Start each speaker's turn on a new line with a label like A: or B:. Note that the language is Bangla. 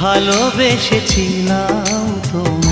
A: ভালোবেসেছিলাম তোমার